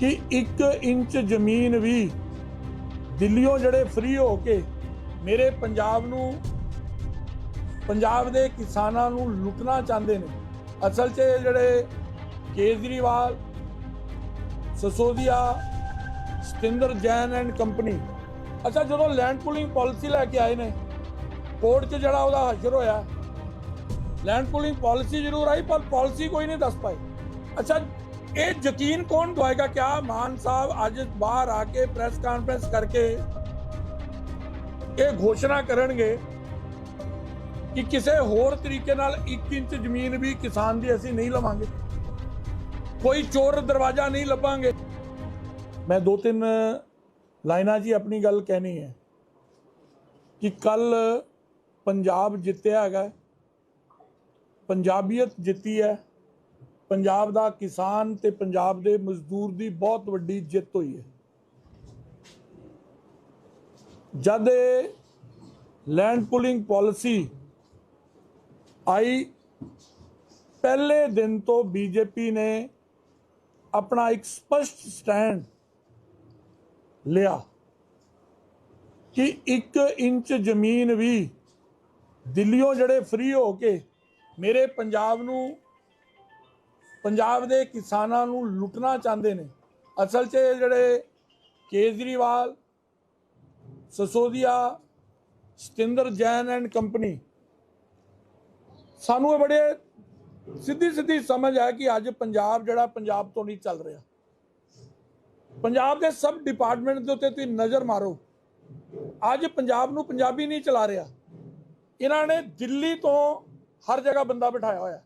ਕਿ 1 ਇੰਚ ਜ਼ਮੀਨ ਵੀ ਦਿੱਲੀੋਂ ਜਿਹੜੇ ਫ੍ਰੀ ਹੋ ਕੇ ਮੇਰੇ ਪੰਜਾਬ ਨੂੰ, ਪੰਜਾਬ ਦੇ ਕਿਸਾਨਾਂ ਨੂੰ ਲੁੱਟਣਾ ਚਾਹੁੰਦੇ ਨੇ। ਅਸਲ 'ਚ ਜਿਹੜੇ ਕੇਜਰੀਵਾਲ, ਸਸੋਦੀਆ, ਸਤਿੰਦਰ ਜੈਨ ਐਂਡ ਕੰਪਨੀ, ਅੱਛਾ ਜਦੋਂ ਲੈਂਡ ਪੂਲਿੰਗ ਪਾਲਿਸੀ ਲੈ ਕੇ ਆਏ ਨੇ ਕੋਰਟ 'ਚ ਜਿਹੜਾ ਉਹਦਾ ਹਸ਼ਰ ਹੋਇਆ ਲੈਂਡ ਪੂਲਿੰਗ ਪਾਲਿਸੀ ਜ਼ਰੂਰ ਆਈ, ਪਰ ਪਾਲਿਸੀ ਕੋਈ ਨਹੀਂ ਦੱਸ ਪਾਈ। ਅੱਛਾ ਇਹ ਯਕੀਨ ਕੌਣ ਦਵਾਏਗਾ ਕਿਆ ਮਾਨ ਸਾਹਿਬ ਅੱਜ ਬਾਹਰ ਆ ਕੇ ਪ੍ਰੈਸ ਕਾਨਫਰੰਸ ਕਰਕੇ ਇਹ ਘੋਸ਼ਣਾ ਕਰਨਗੇ ਕਿ ਕਿਸੇ ਹੋਰ ਤਰੀਕੇ ਨਾਲ 1 ਇੰਚ ਜ਼ਮੀਨ ਵੀ ਕਿਸਾਨ ਦੀ ਅਸੀਂ ਨਹੀਂ ਲਵਾਂਗੇ ਕੋਈ ਚੋਰ ਦਰਵਾਜ਼ਾ ਨਹੀਂ ਲੱਭਾਂਗੇ ਮੈਂ ਦੋ ਤਿੰਨ ਲਾਈਨਾਂ ਜੀ ਆਪਣੀ ਗੱਲ ਕਹਿਣੀ ਹੈ ਕਿ ਕੱਲ ਪੰਜਾਬ ਜਿੱਤਿਆ ਹੈਗਾ ਪੰਜਾਬੀਅਤ ਜਿੱਤੀ ਹੈ ਪੰਜਾਬ ਦਾ ਕਿਸਾਨ ਤੇ ਪੰਜਾਬ ਦੇ ਮਜ਼ਦੂਰ ਦੀ ਬਹੁਤ ਵੱਡੀ ਜਿੱਤ ਹੋਈ ਹੈ। ਜਦ ਇਹ ਲੈਂਡ ਪੁਲਿੰਗ ਪਾਲਿਸੀ ਆਈ, ਪਹਿਲੇ ਦਿਨ ਤੋਂ ਬੀਜੇਪੀ ਨੇ ਆਪਣਾ ਇੱਕ ਸਪਸ਼ਟ ਸਟੈਂਡ ਲਿਆ ਕਿ 1 ਇੰਚ ਜ਼ਮੀਨ ਵੀ ਦਿੱਲੀੋਂ ਜਿਹੜੇ ਫ੍ਰੀ ਹੋ ਕੇ ਮੇਰੇ ਪੰਜਾਬ ਨੂੰ ਪੰਜਾਬ ਦੇ ਕਿਸਾਨਾਂ ਨੂੰ ਲੁੱਟਣਾ ਚਾਹੁੰਦੇ ਨੇ। ਅਸਲ 'ਚ ਜਿਹੜੇ ਕੇਜਰੀਵਾਲ, ਸਸੋਦੀਆ, ਸਤਿੰਦਰ ਜੈਨ ਐਂਡ ਕੰਪਨੀ, ਸਾਨੂੰ ਇਹ ਬੜੇ ਸਿੱਧੀ ਸਿੱਧੀ ਸਮਝ ਆ ਕਿ ਅੱਜ ਪੰਜਾਬ ਜਿਹੜਾ ਪੰਜਾਬ ਤੋਂ ਨਹੀਂ ਚੱਲ ਰਿਹਾ। ਪੰਜਾਬ ਦੇ ਸਭ ਡਿਪਾਰਟਮੈਂਟ ਦੇ ਉੱਤੇ ਤੁਸੀਂ ਨਜ਼ਰ ਮਾਰੋ। ਅੱਜ ਪੰਜਾਬ ਨੂੰ ਪੰਜਾਬੀ ਨਹੀਂ ਚਲਾ ਰਿਹਾ। ਇਹਨਾਂ ਨੇ ਦਿੱਲੀ ਤੋਂ ਹਰ ਜਗ੍ਹਾ ਬੰਦਾ ਬਿਠਾਇਆ ਹੋਇਆ।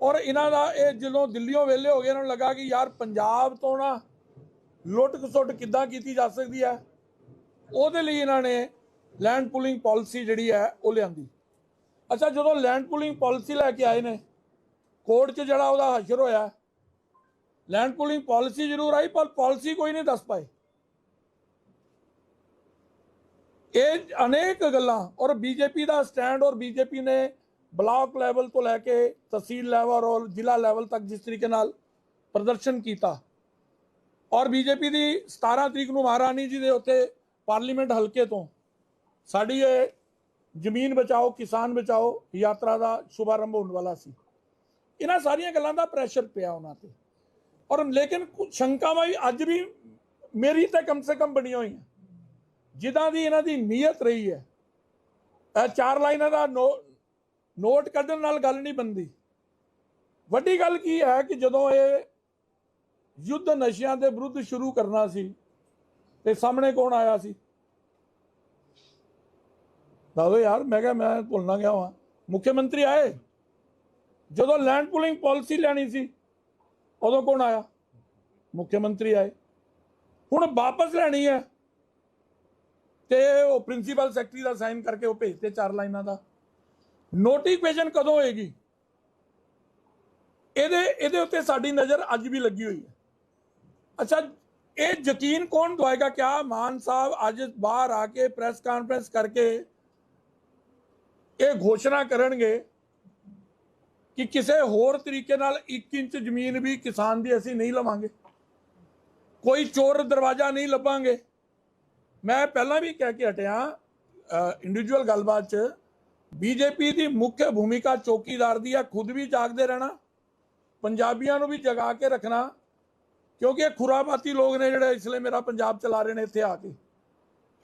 ਔਰ ਇਹਨਾਂ ਦਾ ਇਹ ਜਦੋਂ ਦਿੱਲੀੋਂ ਵੇਲੇ ਹੋ ਗਏ, ਇਹਨਾਂ ਨੂੰ ਲੱਗਾ ਕਿ ਯਾਰ ਪੰਜਾਬ ਤੋਂ ਨਾ ਲੁੱਟ ਖਸੁੱਟ ਕਿੱਦਾਂ ਕੀਤੀ ਜਾ ਸਕਦੀ ਹੈ? ਉਹਦੇ ਲਈ ਇਹਨਾਂ ਨੇ ਲੈਂਡ ਪੂਲਿੰਗ ਪਾਲਿਸੀ ਜਿਹੜੀ ਹੈ, ਉਹ ਲਿਆਂਦੀ। ਅੱਛਾ, ਜਦੋਂ ਲੈਂਡ ਪੂਲਿੰਗ ਪਾਲਿਸੀ ਲੈ ਕੇ ਆਏ ਨੇ, ਕੋਰਟ 'ਚ ਜਿਹੜਾ ਉਹਦਾ ਹਸ਼ਰ ਹੋਇਆ ਲੈਂਡ ਪੂਲਿੰਗ ਪਾਲਿਸੀ ਜ਼ਰੂਰ ਆਈ, ਪਰ ਪਾਲਿਸੀ ਕੋਈ ਨਹੀਂ ਦੱਸ ਪਾਏ। ਇਹ ਅਨੇਕ ਗੱਲਾਂ, ਔਰ ਬੀਜੇਪੀ ਦਾ ਸਟੈਂਡ ਔਰ ਬੀਜੇਪੀ ਨੇ ਬਲਾਕ ਲੈਵਲ ਤੋਂ ਲੈ ਕੇ ਤਹਿਸੀਲ ਲੈਵਲ ਔਰ ਜ਼ਿਲ੍ਹਾ ਲੈਵਲ ਤੱਕ ਜਿਸ ਤਰੀਕੇ ਨਾਲ ਪ੍ਰਦਰਸ਼ਨ ਕੀਤਾ। ਔਰ ਬੀਜੇਪੀ ਦੀ 17 ਤਰੀਕ ਨੂੰ ਮਹਾਰਾਣੀ ਜੀ ਦੇ ਉੱਤੇ ਪਾਰਲੀਮੈਂਟ ਹਲਕੇ ਤੋਂ ਸਾਡੀ ਇਹ ਜ਼ਮੀਨ ਬਚਾਓ, ਕਿਸਾਨ ਬਚਾਓ ਯਾਤਰਾ ਦਾ ਸ਼ੁਭਾਰੰਭ ਹੋਣ ਵਾਲਾ ਸੀ। ਇਹਨਾਂ ਸਾਰੀਆਂ ਗੱਲਾਂ ਦਾ ਪ੍ਰੈਸ਼ਰ ਪਿਆ ਉਹਨਾਂ ਤੇ। ਔਰ ਲੇਕਿਨ ਸ਼ੰਕਾਵਾਂ ਵੀ ਅੱਜ ਵੀ ਮੇਰੀ ਤਾਂ ਕਮ ਸੇ ਕਮ ਬਣੀਆਂ ਹੋਈਆਂ। ਜਿੱਦਾਂ ਦੀ ਇਹਨਾਂ ਦੀ ਨੀਅਤ ਰਹੀ ਹੈ, ਇਹ ਚਾਰ ਲਾਈਨਾਂ ਦਾ ਨੋ- ਨੋਟ ਕੱਢਣ ਨਾਲ ਗੱਲ ਨਹੀਂ ਬੰਦੀ ਵੱਡੀ ਗੱਲ ਕੀ ਹੈ ਕਿ ਜਦੋਂ ਇਹ ਯੁੱਧ ਨਸ਼ਿਆਂ ਦੇ ਵਿਰੁੱਧ ਸ਼ੁਰੂ ਕਰਨਾ ਸੀ ਤੇ ਸਾਹਮਣੇ ਕੌਣ ਆਇਆ ਸੀ? ਦੱਸੋ ਯਾਰ, ਮੈਂ ਕਿਹਾ ਮੈਂ ਭੁੱਲਣਾ ਗਿਆ ਹਾਂ ਮੁੱਖ ਮੰਤਰੀ ਆਏ? ਜਦੋਂ ਲੈਂਡ ਪੂਲਿੰਗ ਪਾਲਿਸੀ ਲੈਣੀ ਸੀ, ਉਦੋਂ ਕੌਣ ਆਇਆ? ਮੁੱਖ ਮੰਤਰੀ ਆਏ। ਹੁਣ ਵਾਪਸ ਲੈਣੀ ਹੈ ਤੇ ਉਹ ਪ੍ਰਿੰਸੀਪਲ ਸੈਕਟਰੀ ਦਾ ਸਾਈਨ ਕਰਕੇ ਉਹ ਭੇਜਤੇ ਚਾਰ ਲਾਈਨਾਂ ਦਾ। ਨੋਟੀਫਿਕੇਸ਼ਨ ਕਦੋਂ ਹੋਏਗੀ? ਇਹਦੇ ਇਹਦੇ ਉੱਤੇ ਸਾਡੀ ਨਜ਼ਰ ਅੱਜ ਵੀ ਲੱਗੀ ਹੋਈ ਹੈ। ਅੱਛਾ, ਇਹ ਯਕੀਨ ਕੌਣ ਦਵਾਏਗਾ? ਕਿਆ ਮਾਨ ਸਾਹਿਬ ਅੱਜ ਬਾਹਰ ਆ ਕੇ ਪ੍ਰੈਸ ਕਾਨਫਰੰਸ ਕਰਕੇ ਇਹ ਘੋਸ਼ਣਾ ਕਰਨਗੇ ਕਿ ਕਿਸੇ ਹੋਰ ਤਰੀਕੇ ਨਾਲ 1 ਇੰਚ ਜ਼ਮੀਨ ਵੀ ਕਿਸਾਨ ਦੀ ਅਸੀਂ ਨਹੀਂ ਲਵਾਂਗੇ। ਕੋਈ ਚੋਰ ਦਰਵਾਜ਼ਾ ਨਹੀਂ ਲੱਭਾਂਗੇ। ਮੈਂ ਪਹਿਲਾਂ ਵੀ ਕਹਿ ਕੇ ਹਟਿਆ ਇੰਡੀਵਿਜੂਅਲ ਗੱਲਬਾਤ 'ਚ ਬੀਜੇਪੀ ਦੀ ਮੁੱਖ ਭੂਮਿਕਾ ਚੌਕੀਦਾਰ ਦੀ ਹੈ ਖੁਦ ਵੀ ਜਾਗਦੇ ਰਹਿਣਾ, ਪੰਜਾਬੀਆਂ ਨੂੰ ਵੀ ਜਗਾ ਕੇ ਰੱਖਣਾ, ਕਿਉਂਕਿ ਇਹ ਖੁਰਾਬਾਤੀ ਲੋਕ ਨੇ ਜਿਹੜੇ ਇਸ ਲਈ ਮੇਰਾ ਪੰਜਾਬ ਚਲਾ ਰਹੇ ਨੇ ਇੱਥੇ ਆ ਕੇ।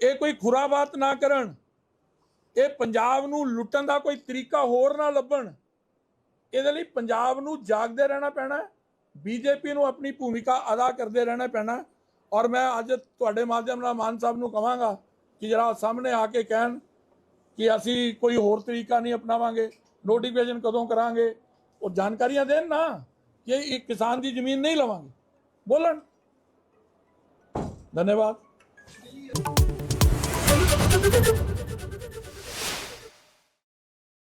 ਇਹ ਕੋਈ ਖੁਰਾਬਾਤ ਨਾ ਕਰਨ, ਇਹ ਪੰਜਾਬ ਨੂੰ ਲੁੱਟਣ ਦਾ ਕੋਈ ਤਰੀਕਾ ਹੋਰ ਨਾ ਲੱਭਣ, ਇਹਦੇ ਲਈ ਪੰਜਾਬ ਨੂੰ ਜਾਗਦੇ ਰਹਿਣਾ ਪੈਣਾ, ਬੀਜੇਪੀ ਨੂੰ ਆਪਣੀ ਭੂਮਿਕਾ ਅਦਾ ਕਰਦੇ ਰਹਿਣਾ ਪੈਣਾ, ਔਰ ਮੈਂ ਅੱਜ ਤੁਹਾਡੇ ਮਾਧਿਅਮ ਨਾਲ ਮਾਨ ਸਾਹਿਬ ਨੂੰ ਕਹਾਂਗਾ ਕਿ ਜਰਾ ਸਾਹਮਣੇ ਆ ਕੇ ਕਹਿਣ ਕਿ ਅਸੀਂ ਕੋਈ ਹੋਰ ਤਰੀਕਾ ਨਹੀਂ ਅਪਣਾਵਾਂਗੇ ਨੋਟੀਫਿਕੇਸ਼ਨ ਕਦੋਂ ਕਰਾਂਗੇ, ਉਹ ਜਾਣਕਾਰੀਆਂ ਦੇਣ ਨਾ ਕਿ ਇੱਕ ਕਿਸਾਨ ਦੀ ਜ਼ਮੀਨ ਨਹੀਂ ਲਵਾਂਗੇ। ਬੋਲਣ। ਧੰਨਵਾਦ।